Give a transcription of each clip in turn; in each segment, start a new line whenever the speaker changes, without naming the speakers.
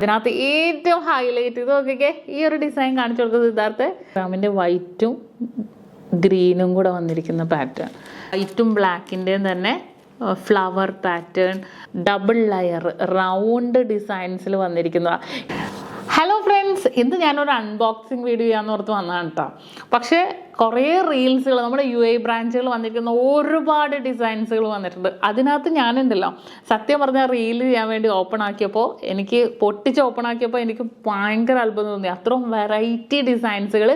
ഇതിനകത്ത് ഏറ്റവും ഹൈലൈറ്റ് ഇത് നോക്കിക്കേ ഈ ഒരു ഡിസൈൻ കാണിച്ചു കൊടുക്കുന്നത് യഥാർത്ഥ ഗ്രാമിന്റെ വൈറ്റും ഗ്രീനും കൂടെ വന്നിരിക്കുന്ന പാറ്റേൺ വൈറ്റും ബ്ലാക്കിന്റെയും തന്നെ flower pattern double layer round ഡിസൈൻസിൽ വന്നിരിക്കുന്ന ഹലോ ഫ്രണ്ട്സ് ഇന്ന് ഞാനൊരു അൺബോക്സിങ് വീഡിയോ ചെയ്യാന്ന് ഓർത്ത് വന്നതാണ് കേട്ടോ പക്ഷേ കുറേ റീൽസുകൾ നമ്മുടെ യു എ ബ്രാഞ്ചുകൾ വന്നിരിക്കുന്ന ഒരുപാട് ഡിസൈൻസുകൾ വന്നിട്ടുണ്ട്. അതിനകത്ത് ഞാനുണ്ടല്ലോ. സത്യം പറഞ്ഞാൽ റീൽ ചെയ്യാൻ വേണ്ടി ഓപ്പൺ ആക്കിയപ്പോൾ എനിക്ക് പൊട്ടിച്ച് ഓപ്പൺ ആക്കിയപ്പോൾ എനിക്ക് ഭയങ്കര അത്ഭുതം തോന്നി. അത്രയും വെറൈറ്റി ഡിസൈൻസുകൾ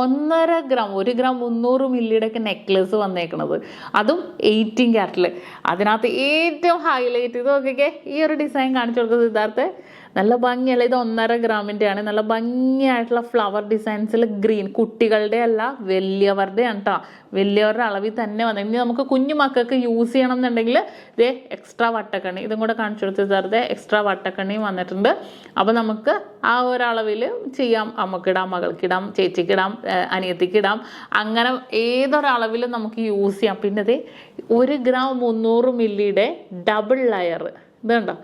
ഒന്നര ഗ്രാം ഒരു ഗ്രാം മുന്നൂറ് മില്ലിയുടെ ഒക്കെ നെക്ലസ് വന്നേക്കണത്. അതും എയ്റ്റീൻ ക്യാരറ്റിൽ അതിനകത്ത് ഏറ്റവും ഹൈലൈറ്റ് ഇത് നോക്കിക്കേ ഈ ഒരു ഡിസൈൻ കാണിച്ചു കൊടുക്കുന്നത് യഥാർത്ഥ നല്ല ഭംഗിയല്ല ഇത് ഒന്നര ഗ്രാമിന്റെ ആണ് നല്ല ഭംഗിയായിട്ടുള്ള ഫ്ലവർ ഡിസൈൻസിൽ ഗ്രീൻ കുട്ടികളുടെ അല്ല വലിയവരുടെ ആണ് കേട്ടോ വലിയവരുടെ അളവിൽ തന്നെ വന്നത് ഇനി നമുക്ക് കുഞ്ഞു മക്കൾക്ക് യൂസ് ചെയ്യണം എന്നുണ്ടെങ്കിൽ ഇതേ എക്സ്ട്രാ വട്ടക്കണ്ണി. ഇതും കൂടെ കാണിച്ചു കൊടുത്ത് വെറുതെ എക്സ്ട്രാ വട്ടക്കണ്ണിയും വന്നിട്ടുണ്ട്. അപ്പോൾ നമുക്ക് ആ ഒരളവിൽ ചെയ്യാം. അമ്മക്കിടാം മകൾക്കിടാം ചേച്ചിക്കിടാം. ഏഹ് അനിയത്തിക്കിടാം. അങ്ങനെ ഏതൊരളവിലും നമുക്ക് യൂസ് ചെയ്യാം. പിന്നെ ദേ ഒരു ഗ്രാം മുന്നൂറ് മില്ലിയുടെ ഡബിൾ ലെയർ. ഇതുണ്ടോ?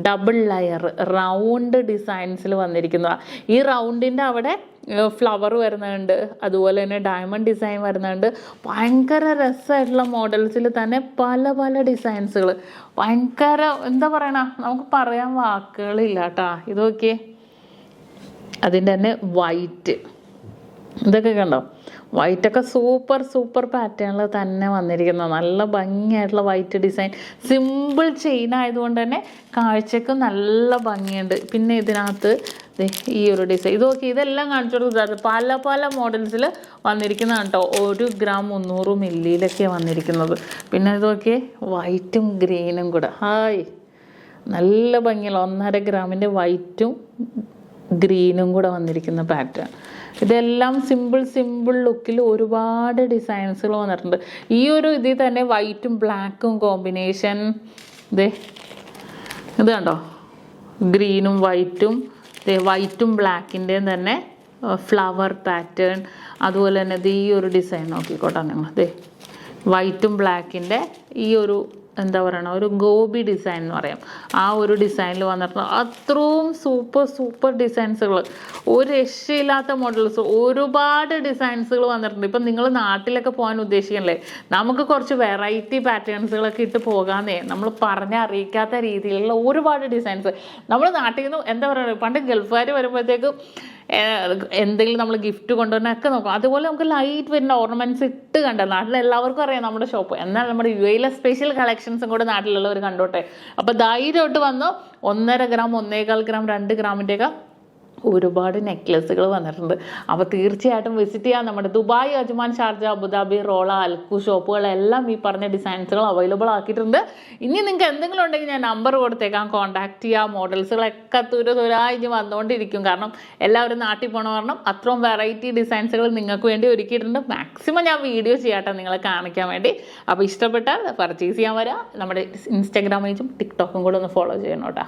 Double layer. റൗണ്ട് ഡിസൈൻസിൽ വന്നിരിക്കുന്നതാണ് ഈ റൗണ്ടിന്റെ അവിടെ ഫ്ലവർ വരുന്നുണ്ട്. അതുപോലെ തന്നെ ഡയമണ്ട് ഡിസൈൻ വരുന്നുണ്ട്. ഭയങ്കര രസമായിട്ടുള്ള മോഡൽസിൽ തന്നെ പല പല ഡിസൈൻസുകൾ. ഭയങ്കര എന്താ പറയണ? നമുക്ക് പറയാൻ വാക്കുകളില്ല കേട്ടാ. ഇതൊക്കെ അതിന്റെ തന്നെ വൈറ്റ്. ഇതൊക്കെ കണ്ടോ? വൈറ്റൊക്കെ സൂപ്പർ സൂപ്പർ പാറ്റേണിൽ തന്നെ വന്നിരിക്കുന്നത് നല്ല ഭംഗിയായിട്ടുള്ള വൈറ്റ് ഡിസൈൻ സിമ്പിൾ ചെയിൻ ആയതുകൊണ്ട് തന്നെ കാഴ്ചക്ക് നല്ല ഭംഗിയുണ്ട്. പിന്നെ ഇതിനകത്ത് ഈ ഒരു ഡിസൈൻ ഇത് നോക്കി ഇതെല്ലാം കാണിച്ചു കൊടുക്കുന്നത് പല പല മോഡൽസിൽ വന്നിരിക്കുന്നതാണ് കേട്ടോ ഒരു ഗ്രാം മുന്നൂറ് മില്ലിയിലൊക്കെ വന്നിരിക്കുന്നത്. പിന്നെ ഇത് നോക്കിയേ വൈറ്റും ഗ്രീനും കൂടെ. ഹായ്. നല്ല ഭംഗിയുള്ള ഒന്നര ഗ്രാമിന്റെ വൈറ്റും ഗ്രീനും കൂടെ വന്നിരിക്കുന്ന പാറ്റേൺ. ഇതെല്ലാം സിമ്പിൾ സിമ്പിൾ ലുക്കിൽ ഒരുപാട് ഡിസൈൻസുകൾ വന്നിട്ടുണ്ട്. ഈ ഒരു ഇതിൽ തന്നെ വൈറ്റും ബ്ലാക്കും കോമ്പിനേഷൻ. ഇതേ ഇത് കണ്ടോ? ഗ്രീനും വൈറ്റും വൈറ്റും ബ്ലാക്കിന്റെയും തന്നെ ഫ്ലവർ പാറ്റേൺ. അതുപോലെ തന്നെ ഇത് ഈ ഒരു ഡിസൈൻ നോക്കിക്കോട്ടെ നിങ്ങൾ. ദേ വൈറ്റും ബ്ലാക്കിന്റെ ഈ ഒരു എന്താ പറയണ ഒരു ഗോബി ഡിസൈൻ എന്ന് പറയാം. ആ ഒരു ഡിസൈനിൽ വന്നിട്ടുണ്ട് അത്രയും സൂപ്പർ സൂപ്പർ ഡിസൈൻസുകൾ ഒരു രക്ഷയില്ലാത്ത മോഡൽസ് ഒരുപാട് ഡിസൈൻസുകൾ വന്നിട്ടുണ്ട്. ഇപ്പം നിങ്ങൾ നാട്ടിലൊക്കെ പോകാൻ ഉദ്ദേശിക്കണല്ലേ? നമുക്ക് കുറച്ച് വെറൈറ്റി പാറ്റേൺസുകളൊക്കെ ഇട്ട് പോകാന്നേ. നമ്മൾ പറഞ്ഞറിയിക്കാത്ത രീതിയിലുള്ള ഒരുപാട് ഡിസൈൻസ് നമ്മൾ നാട്ടിൽ നിന്ന് എന്താ പറയുക പണ്ട് ഗൾഫുകാർ വരുമ്പോഴത്തേക്കും എന്തെങ്കിലും നമ്മൾ ഗിഫ്റ്റ് കൊണ്ടുവരാനൊക്കെ നോക്കും അതുപോലെ നമുക്ക് ലൈറ്റ് വരുന്ന ഓർണമെന്റ്സ് ഇട്ട് കണ്ട നാട്ടിൽ എല്ലാവർക്കും അറിയാം നമ്മുടെ ഷോപ്പ് എന്നാൽ നമ്മുടെ യു എയിലെ സ്പെഷ്യൽ കളക്ഷൻസും കൂടെ നാട്ടിലുള്ളവർ കണ്ടോട്ടെ. അപ്പോൾ ധൈര്യമായിട്ട് വന്നു. ഒന്നര ഗ്രാം ഒന്നേകാൽ ഗ്രാം രണ്ട് ഗ്രാമിന്റെയൊക്കെ ഒരുപാട് നെക്ലസുകൾ വന്നിട്ടുണ്ട്. അപ്പോൾ തീർച്ചയായിട്ടും വിസിറ്റ് ചെയ്യാം. നമ്മുടെ Dubai Ajman Sharjah Abu Dhabi Rolla Alku ഷോപ്പുകളെല്ലാം ഈ പറഞ്ഞ ഡിസൈൻസുകൾ അവൈലബിൾ ആക്കിയിട്ടുണ്ട്. ഇനി നിങ്ങൾക്ക് എന്തെങ്കിലും ഉണ്ടെങ്കിൽ ഞാൻ നമ്പർ കൊടുത്തേക്കാം. കോൺടാക്ട് ചെയ്യാം. മോഡൽസുകളൊക്കെ തുര തുരായി ഇനി വന്നുകൊണ്ടിരിക്കും കാരണം എല്ലാവരും നാട്ടിൽ പോകണ കാരണം അത്രയും വെറൈറ്റി ഡിസൈൻസുകൾ നിങ്ങൾക്ക് വേണ്ടി ഒരുക്കിയിട്ടുണ്ട്. മാക്സിമം ഞാൻ വീഡിയോ ചെയ്യാട്ടെ നിങ്ങളെ കാണിക്കാൻ വേണ്ടി. അപ്പോൾ ഇഷ്ടപ്പെട്ടാൽ പർച്ചേസ് ചെയ്യാൻ വരാം. നമ്മുടെ ഇൻസ്റ്റാഗ്രാം പേജും ടിക്ടോക്കും കൂടെ ഒന്ന് ഫോളോ ചെയ്യണം കേട്ടോ.